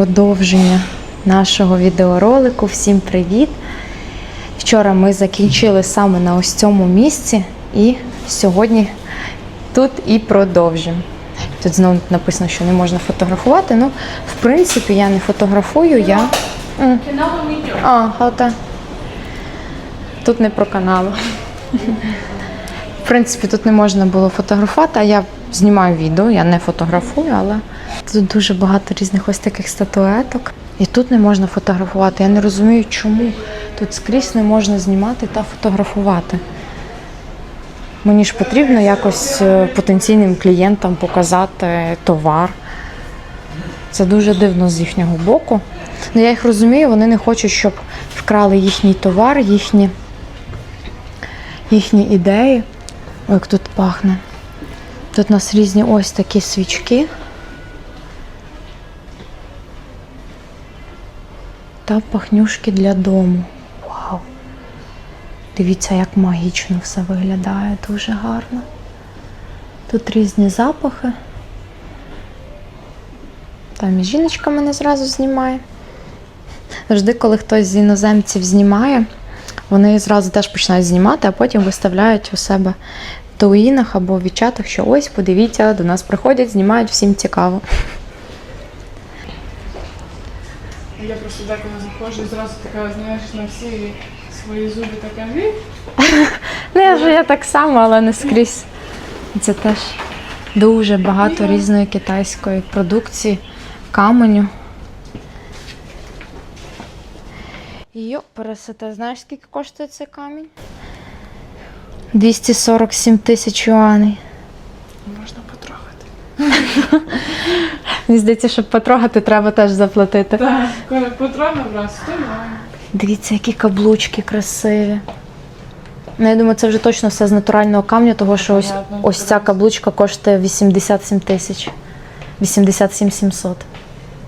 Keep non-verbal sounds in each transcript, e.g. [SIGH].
продовження нашого відеоролику. Всім привіт! Вчора ми закінчили саме на ось цьому місці, і сьогодні тут і продовжимо. Тут знову написано, що не можна фотографувати. Ну, в принципі, я не фотографую, я. А, хата. Тут не про канал. В принципі, тут не можна було фотографувати, а я знімаю відео, я не фотографую, але тут дуже багато різних ось таких статуеток. І тут не можна фотографувати. Я не розумію, чому тут скрізь не можна знімати та фотографувати. Мені ж потрібно якось е, потенційним клієнтам показати товар. Це дуже дивно з їхнього боку. Ну, я їх розумію, вони не хочуть, щоб вкрали їхній товар, їхні, їхні ідеї. Ой, як тут пахне. Тут у нас різні ось такі свічки. Та пахнюшки для дому. Вау! Дивіться, як магічно все виглядає, дуже гарно. Тут різні запахи. Там і жіночка мене зразу знімає. Завжди, коли хтось з іноземців знімає, вони зразу теж починають знімати, а потім виставляють у себе в туїнах або в вічатах, що ось, подивіться, до нас приходять, знімають, всім цікаво. Я просто деколи заходжу і зразу така, знаєш, на всі свої зуби така «Ві». [LAUGHS] Ну, я ж я так само, але не скрізь. Це теж дуже багато різної китайської продукції, каменю. Йо, пересете, знаєш, скільки коштує цей камінь? 247 тисяч юаней. Можна потрогати. [LAUGHS] Мені здається, щоб потрогати, треба теж заплатити. Так, коли потрогав раз, то. Дивіться, які каблучки красиві. Ну, я думаю, це вже точно все з натурального камня, тому що ось, Понятно. ось ця каблучка коштує 87 тисяч. 87 700.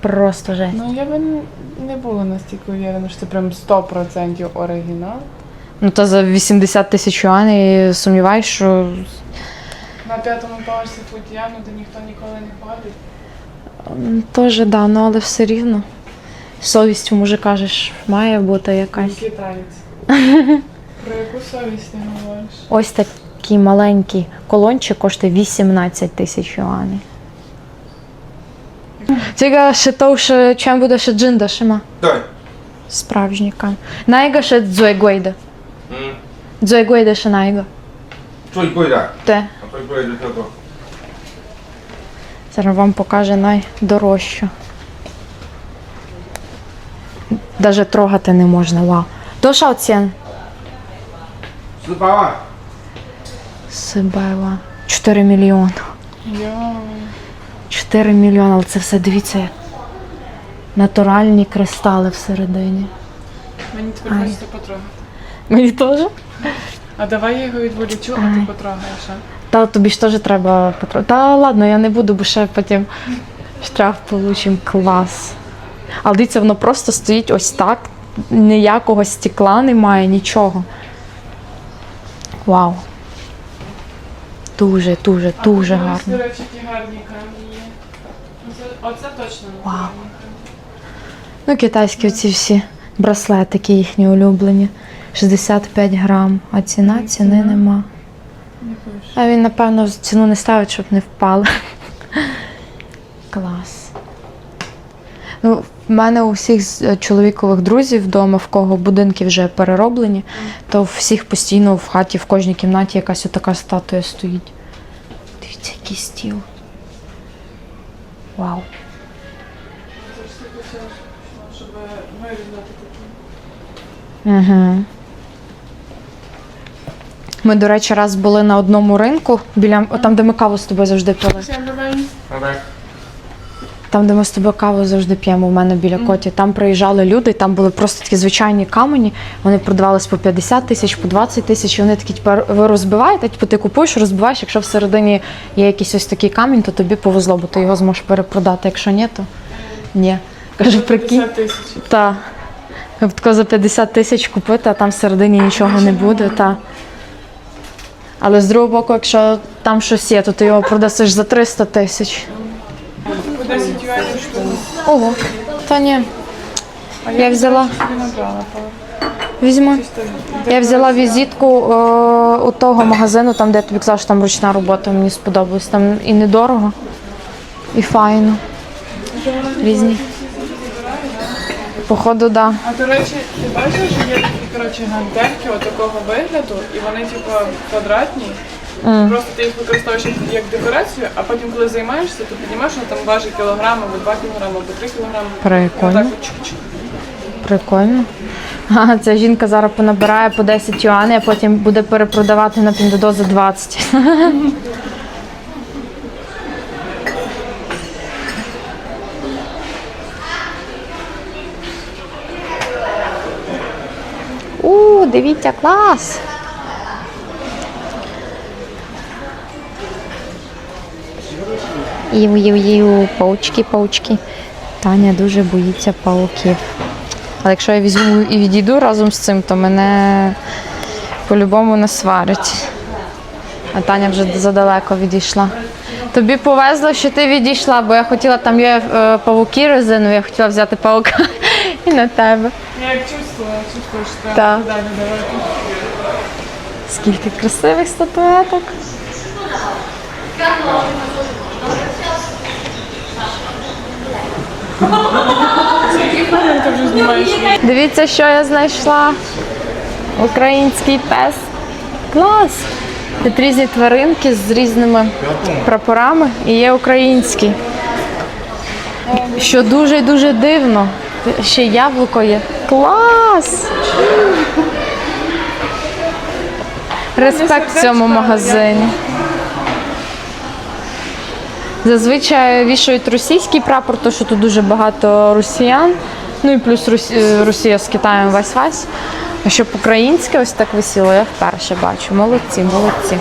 Просто жесть. Ну я би не була настільки уверена, що це прям 100% оригінал. Ну то за 80 тисяч юаней сумніваюсь, що На п'ятому поверсі футіяну, де ніхто ніколи не ходить. Тоже да, ну але все рівно. Совість може кажеш має бути якась. [LAUGHS] Про яку совість не говориш? Ось такий маленький колончик коштує 18 тисяч юаней. Тільки ще товше, чим буде ще джинда шима. Дай. Справжній кам. Найга ще дзуегойда. Дзуегойда ще найга. Чуй. Те. А той куйда, то. Зараз вам покаже найдорожчу. Даже трогати не можна, вау. Доша оцін? Сибайла. Сибайла. 4 мільйони. 4 мільйони, але це все, дивіться, натуральні кристали всередині. Мені тепер хочеться потрогати. Мені теж? А давай я його відволічу, а ти потрогаєш. а? Та тобі ж теж треба потрохи. Та ладно, я не буду, бо ще потім штраф получим. Клас. Але дивіться, воно просто стоїть ось так. Ніякого стекла немає, нічого. Вау. Дуже, дуже, дуже гарно. Гарні. Оце, точно не Вау. гарні Ну, китайські оці всі браслетики їхні улюблені. 65 грам, а ціна ціни нема. А він, напевно, ціну не ставить, щоб не впали. [LAUGHS] Клас. Ну, в мене у всіх з- е, чоловікових друзів вдома, в кого будинки вже перероблені, то всіх постійно в хаті, в кожній кімнаті якась отака статуя стоїть. Дивіться, який стіл. Вау. Це ж такі. Угу. Ми, до речі, раз були на одному ринку, біля о, там, де ми каву з тобою завжди пили. Там, де ми з тобою каву завжди п'ємо, у мене біля коті. Там приїжджали люди, там були просто такі звичайні камені. Вони продавались по 50 тисяч, по 20 тисяч. І вони такі, тепер ви розбиваєте, типу ти купуєш, розбиваєш. Якщо всередині є якийсь ось такий камінь, то тобі повезло, бо ти його зможеш перепродати. Якщо ні, то ні. Кажу, прикинь. 50 тисяч. Та. За 50 тисяч купити, а там всередині нічого не буде. Та. Але з другого боку, якщо там щось є, то ти його продасиш за 300 тисяч. По 10 юанів штуку. Ого. Та ні, Я взяла. візьму. Я взяла візитку е, у того магазину, там, де я тобі казала, що там ручна робота, мені сподобалось. Там і недорого, і файно. Різні. Походу, так. Да. А до речі, ти бачиш, що є такі коротше гантельки от такого вигляду, і вони типу квадратні. Просто ти їх використовуєш як- декорацію, а потім, коли займаєшся, ти піднімаєш, що там важить кілограм або 2 кілограми, або 3 кілограми. Прикольно. Отак от. Прикольно. [LAUGHS] А, ця жінка зараз понабирає по 10 юаней, а потім буде перепродавати на піндодо за 20. [LAUGHS] У, дивіться, клас! Ів, ів, ів, паучки, паучки. Таня дуже боїться пауків. Але якщо я візьму і відійду разом з цим, то мене по-любому не сварить. А Таня вже задалеко відійшла. Тобі повезло, що ти відійшла, бо я хотіла, там є е, павуки резинові, я хотіла взяти паука і на тебе. Я як чувствую, чувствую, що Так. треба далі давати. Скільки красивих статуеток. Ти вже знімаєш. Дивіться, що я знайшла. Український пес. Клас! Тут різні тваринки з різними прапорами і є український. Що дуже і дуже дивно. Ще яблуко є. Клас! Респект в цьому магазині. Зазвичай вішають російський прапор, тому що тут дуже багато росіян. Ну і плюс е, Росія з Китаєм вась-вась. А щоб українське ось так висіло, я вперше бачу. Молодці, молодці.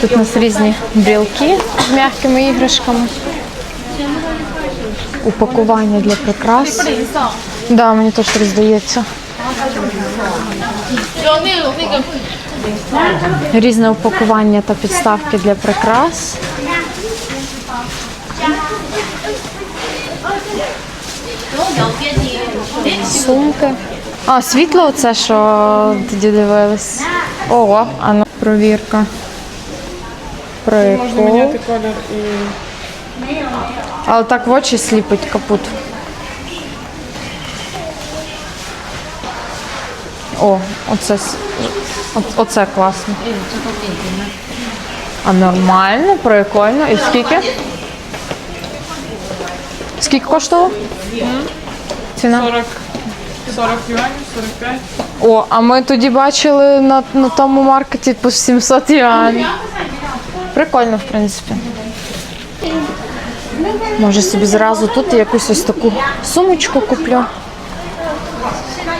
Тут у нас різні брілки з м'якими іграшками. Упакування для прикрас. Да, мені теж так здається. Різне упакування та підставки для прикрас. Сумки. А, світло оце, що тоді дивились. Ого, а ну, провірка. Можна Прикол. міняти колір і Але так в очі сліпить капут. О, оце, с- о- оце класно. А нормально, прикольно. І скільки? Скільки коштувало? Ціна? 40, 40 юанів, 45. О, а ми тоді бачили на, на тому маркеті по 700 юанів. Прикольно, в принципі. Може собі зразу тут якусь ось таку сумочку куплю.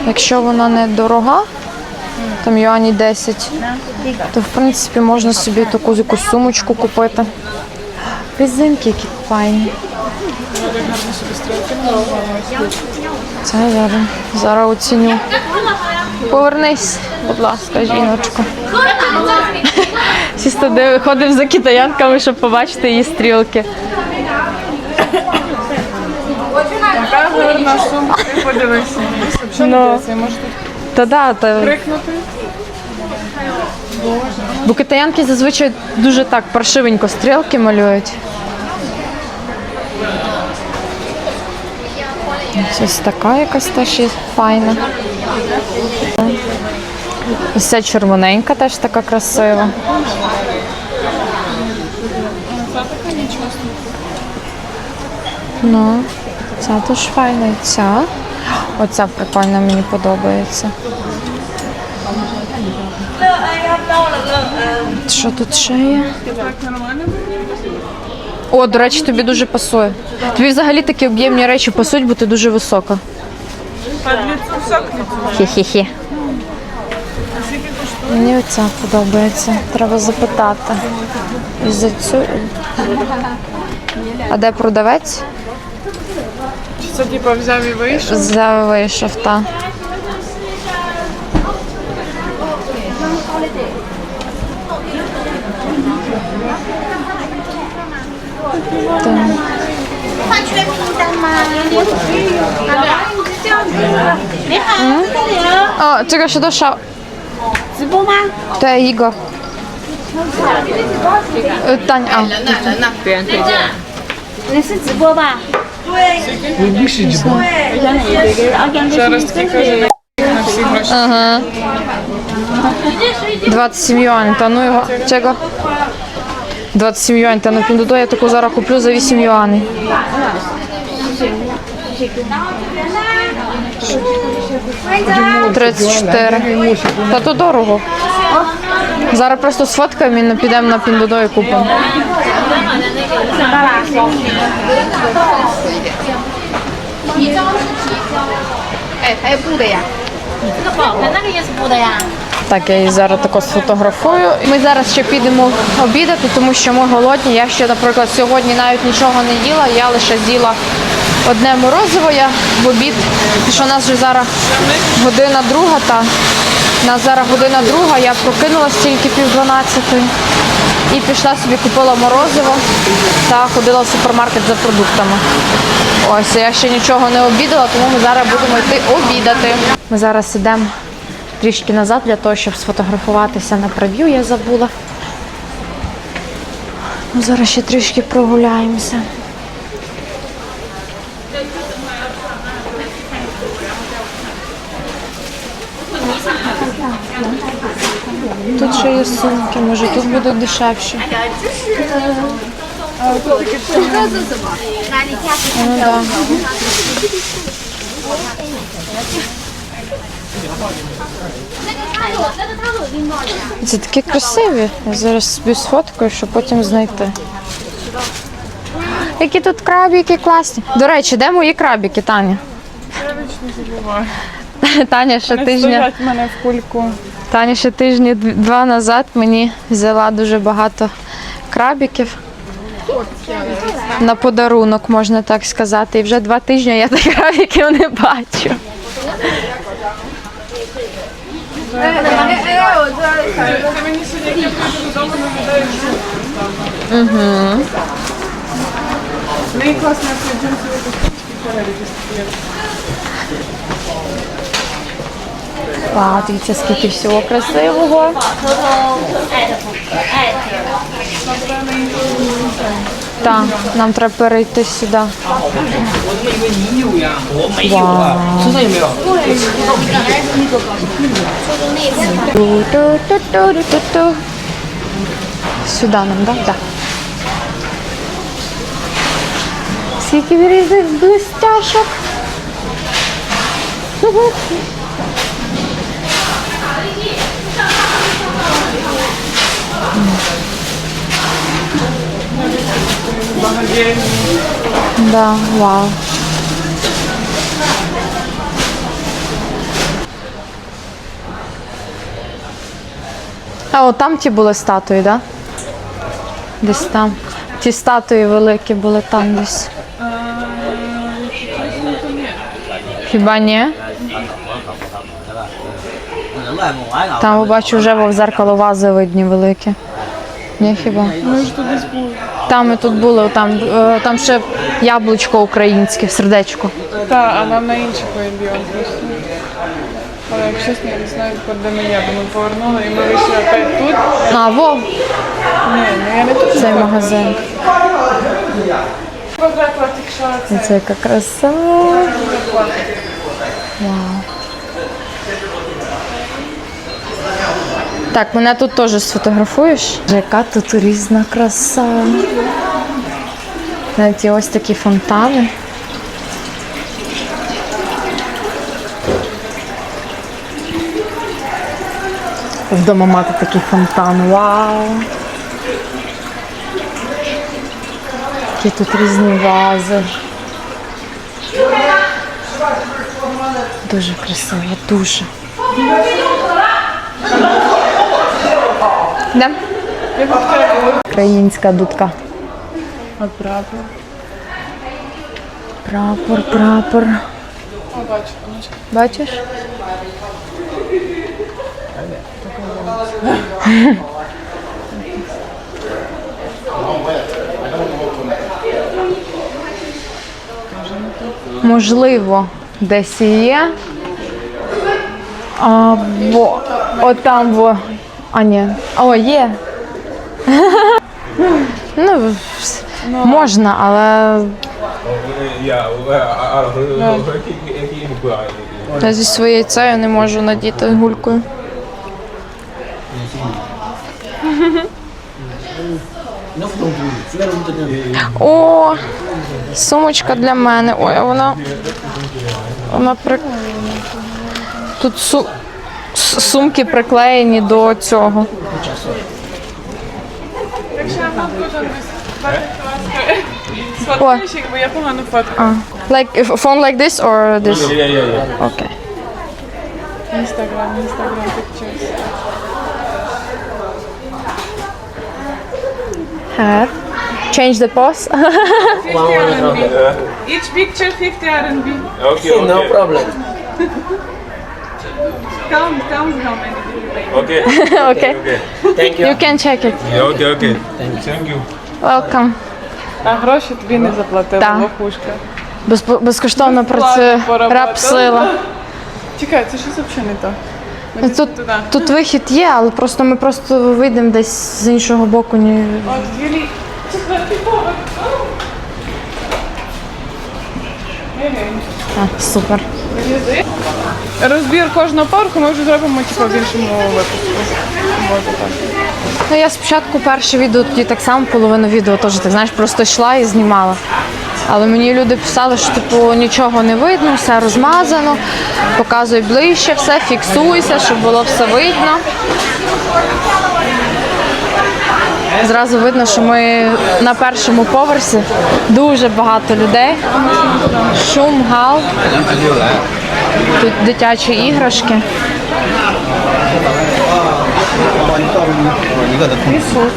Якщо вона не дорога, там юані 10, то в принципі можна собі таку якусь сумочку купити. Резинки які файні. Я. Це зараз, зараз оціню. Повернись, будь ласка, жіночко. Чисто диви- ходив за китаянками, щоб побачити її стрілки. Яка гарна сумка, ти подивися. Ну. Та да, та, крикнути? бо китаянки зазвичай дуже так паршивенько стрілки малюють. Ось така якась теж є файна. Ось ця червоненька теж така красива. Ну, ця теж файна і ця. Оця прикольна, мені подобається. Що тут ще є? О, до речі, тобі дуже пасує. Тобі взагалі такі об'ємні речі пасують, бо ти дуже висока. Хі-хі-хі. Мені оця подобається. Треба запитати. І За цю. А де продавець? Чи це типу взяв і вийшов? За вийшов, та. 换全名单吗？这样子。你好， 这里哦。 А, це що душа. 直播吗？ Та Ігор. Е, Тань, а. 你是直播吧？ Зараз таки каже на на всі гроші. Ага. 27 юань, та ну його. Чого? 27 юань, та ну піндудо я таку зараз куплю за 8 юаней. 34. Та то дорого. Зараз просто сфоткаємо і підемо на Піндодо і купимо. Так, я її зараз тако сфотографую. Ми зараз ще підемо обідати, тому що ми голодні. Я ще, наприклад, сьогодні навіть нічого не їла, я лише з'їла одне морозиво. Я в обід, тому що у нас вже зараз година друга, та у нас зараз година друга. Я прокинулася тільки пів дванадцятої і пішла собі купила морозиво та ходила в супермаркет за продуктами. Ось я ще нічого не обідала, тому ми зараз будемо йти обідати. Ми зараз ідемо трішки назад для того, щоб сфотографуватися на прев'ю, я забула. Ну, зараз ще трішки прогуляємося. Тут ще є сумки, може тут будуть дешевші. Ну, да. Це такі красиві. Я зараз собі сфоткаю, щоб потім знайти. Які тут крабіки класні. До речі, де мої крабіки, Таня? Я вічно забуваю. [LAUGHS] Таня ще тижня, стоять мене в кульку. Таня ще тижні два назад мені взяла дуже багато крабіків. На подарунок, можна так сказати. І вже два тижні я тих крабіків не бачу. Сьогодні, як я прийду додому, нагадаєш, що Угу. В неї класна ця джинсова костюмчики переліки стоять. Вау, скільки всього красивого. Так, нам треба перейти сюди. Вау. Сюди нам, так? Так. Скільки вирізних блистяшок. Да, вау. А от там ті були статуї? Да? Десь там. Ті статуї великі були там десь. Хіба ні? Там, бачу, вже в зеркало вази видні великі. Ні, хіба? Ми ж тут десь були. Там ми тут були, там, е, там ще яблучко українське, сердечко. Так, а нам на інший павільйон просто. Але як чесно, я не знаю, де ми є, бо ми повернули і ми вийшли опять тут. А, во, Ні, ну я не тут. цей магазин. Квадрат якщо це. Це яка краса. Так, мене тут теж сфотографуєш. Яка тут різна краса. Навіть є ось такі фонтани. Вдома мати такий фонтан. Вау! Які тут різні вази. Дуже красиво, дуже. Да? Українська дудка. А прапор. Прапор, прапор. Бачиш? Можливо, десь є. Або отам. Во. А ні. О, є. [LAUGHS] Ну, можна, але я зі своєю цею не можу надіти гулькою. О, сумочка для мене. Ой, а вона. Вона при... Тут су... сумки приклеєні до цього. Фоткаю. А. Like if phone like this or this? Yeah, yeah, yeah. Okay. Інстаграм, інстаграм pictures. Have. Change the pose. 50 RMB. Each picture 50 RMB. Okay, okay. No problem. Count, count how many do you make. Okay, [LAUGHS] okay. okay. Thank you. You can check it. Yeah, okay, okay. Thank you. Welcome. А гроші тобі не заплатила, Так. лохушка. Без, безкоштовно працює поработала. реп-сила. Чекай, це щось взагалі не то. Ми Ну, пішли Тут, туди. тут вихід є, але просто ми просто вийдемо десь з іншого боку. Ні. От Юлій, четвертий поверх. Ей-гей. А, супер. Розбір кожного поверху ми вже зробимо типу, в іншому випуску. Ну я спочатку перше відео тоді так само половину відео теж так знаєш, просто йшла і знімала. Але мені люди писали, що типу нічого не видно, все розмазано, показуй ближче, все, фіксуйся, щоб було все видно. Зразу видно, що ми на першому поверсі дуже багато людей. Шум, гал. Тут дитячі іграшки. Ісус.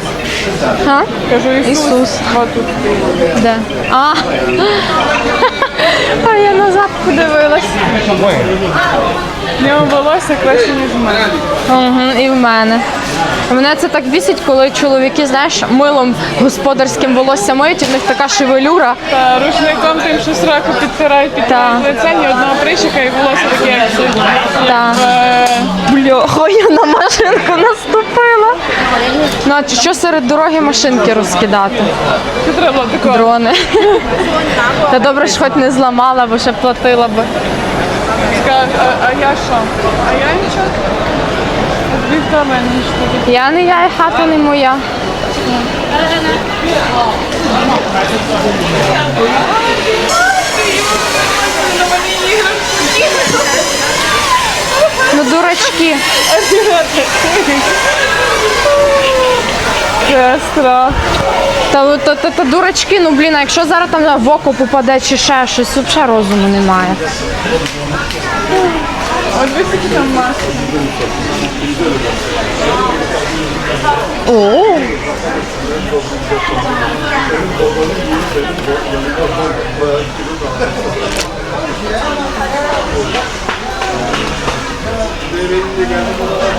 А? Кажу, Ісус. Ісус. От тут. Де? А. [LAUGHS] а я назад подивилась. В нього волосся краще, ніж в мене. Угу, і в мене. Мене це так бісить, коли чоловіки, знаєш, милом господарським волосся миють, і в них така шевелюра. Та рушником тим, що сраку підтирають, підтирають лице, ні одного прищика і волосся таке, як Так. е, я на машинку наступила. Ну, а що серед дороги машинки розкидати? Це треба такого. Дрони. Та добре, що хоч не зламала, бо ще платила би. А, а я що? А я нічого? Відповідь мене що Я не я, і хата не моя. Ну, дурачки. Це страх. Та, та, та, та дурачки, ну блін, а якщо зараз там в око попаде чи ще щось, взагалі розуму немає. От ви там маски. О,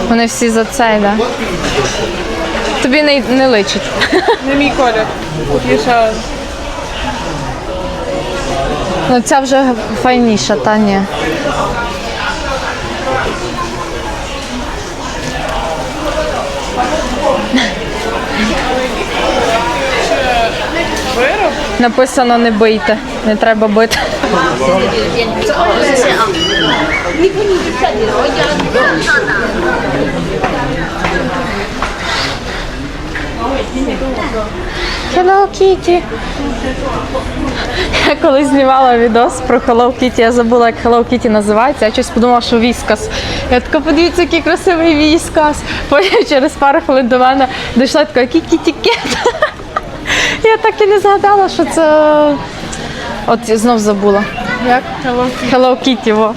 Вони всі за цей, да. Тобі не, не личить. Не мій колір. Є. Ну ця вже файніша, та ні. вироб. Написано не бийте, не треба бити. Hello Kitty. Я колись знімала відос про Hello Kitty, я забула, як Hello Kitty називається. Я щось подумала, що віскас. Я така, подивіться, який красивий віскас. Потім через пару хвилин до мене дійшла така, який кіті-кет. [LAUGHS] Я так і не згадала, що це. От знов забула. Як? Hello Kitty. Hello Kitty, во.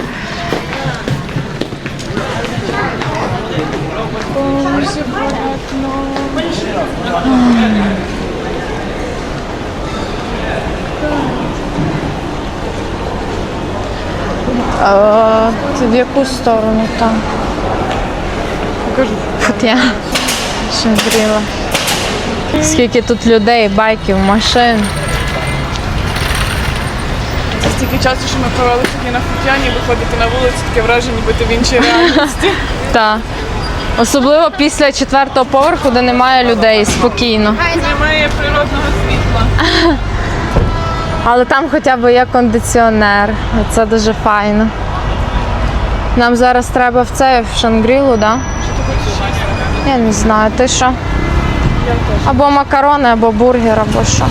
А, Це в яку сторону там? Покажу. Тут я шагріла. Скільки тут людей, байків, машин. настільки часу, що ми провели сьогодні на Футяні, виходити на вулицю, таке враження, ніби ти в іншій реальності. Так. Особливо після четвертого поверху, де немає людей спокійно. Немає природного світла. Але там хоча б є кондиціонер. Це дуже файно. Нам зараз треба в це в Шангрілу, да? Я не знаю, ти що? Або макарони, або бургер, або що.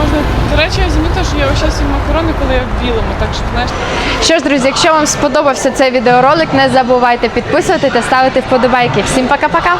Можна. До речі, я замітила, що я їм макарони, коли я в білому, так що знаєш. Що ж, друзі, якщо вам сподобався цей відеоролик, не забувайте підписувати та ставити вподобайки. Всім пока-пока!